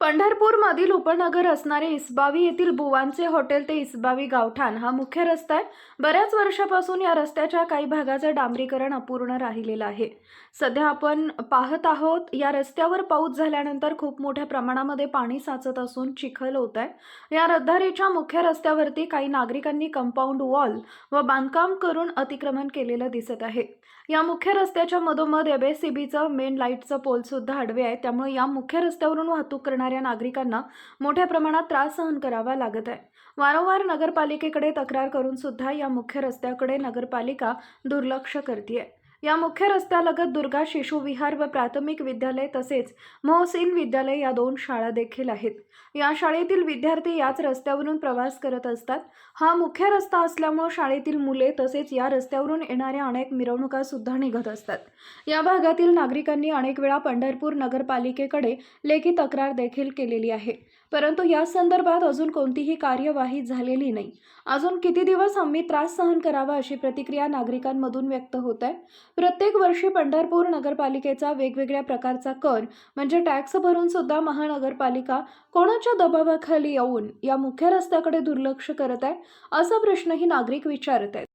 पंढरपूरमधील उपनगर असणारे इसबावी येथील बुवांचे हॉटेल ते इसबावी गावठाण हा मुख्य रस्ता आहे. बऱ्याच वर्षापासून या रस्त्याच्या काही भागाचं डांबरीकरण अपूर्ण राहिलेलं आहे. सध्या आपण पाहत आहोत या रस्त्यावर पाऊस झाल्यानंतर खूप मोठ्या प्रमाणामध्ये पाणी साचत असून चिखल होत आहे. या रहदारीच्या मुख्य रस्त्यावरती काही नागरिकांनी कंपाऊंड वॉल व बांधकाम करून अतिक्रमण केलेलं दिसत आहे. या मुख्य रस्त्याच्या मधोमध एबेसीबीचं मेन लाईटचं पोल सुद्धा आडवे आहे. त्यामुळे या मुख्य रस्त्यावरून वाहतूक राहणाऱ्या नागरिकांना मोठ्या प्रमाणात त्रास सहन करावा लागत आहे. वारंवार नगरपालिकेकडे तक्रार करून सुद्धा या मुख्य रस्त्याकडे नगरपालिका दुर्लक्ष करते या मुख्य रस्त्यालगत दुर्गा शिशु विहार व प्राथमिक विद्यालय तसेच मोहसिन विद्यालय या दोन शाळा देखील आहेत. या शाळेतील विद्यार्थी याच रस्त्यावरून प्रवास करत असतात. हा मुख्य रस्ता असल्यामुळे शाळेतील मुले तसेच या रस्त्यावरून येणाऱ्या अनेक मिरवणुका सुद्धा निघत असतात. या भागातील नागरिकांनी अनेक वेळा पंढरपूर नगरपालिकेकडे लेखी तक्रार देखील केलेली आहे. परंतु या संदर्भात अजून कोणतीही कार्यवाही झालेली नाही. अजून किती दिवस आम्ही त्रास सहन करावा अशी प्रतिक्रिया नागरिकांमधून व्यक्त होत आहे? प्रत्येक वर्षी पंढरपूर नगरपालिकेचा वेगवेगळ्या प्रकारचा कर म्हणजे टॅक्स भरून सुद्धा महानगरपालिका कोणाच्या दबावाखाली येऊन या मुख्य रस्त्याकडे दुर्लक्ष करत आहे? असा प्रश्नही नागरिक विचारत आहेत.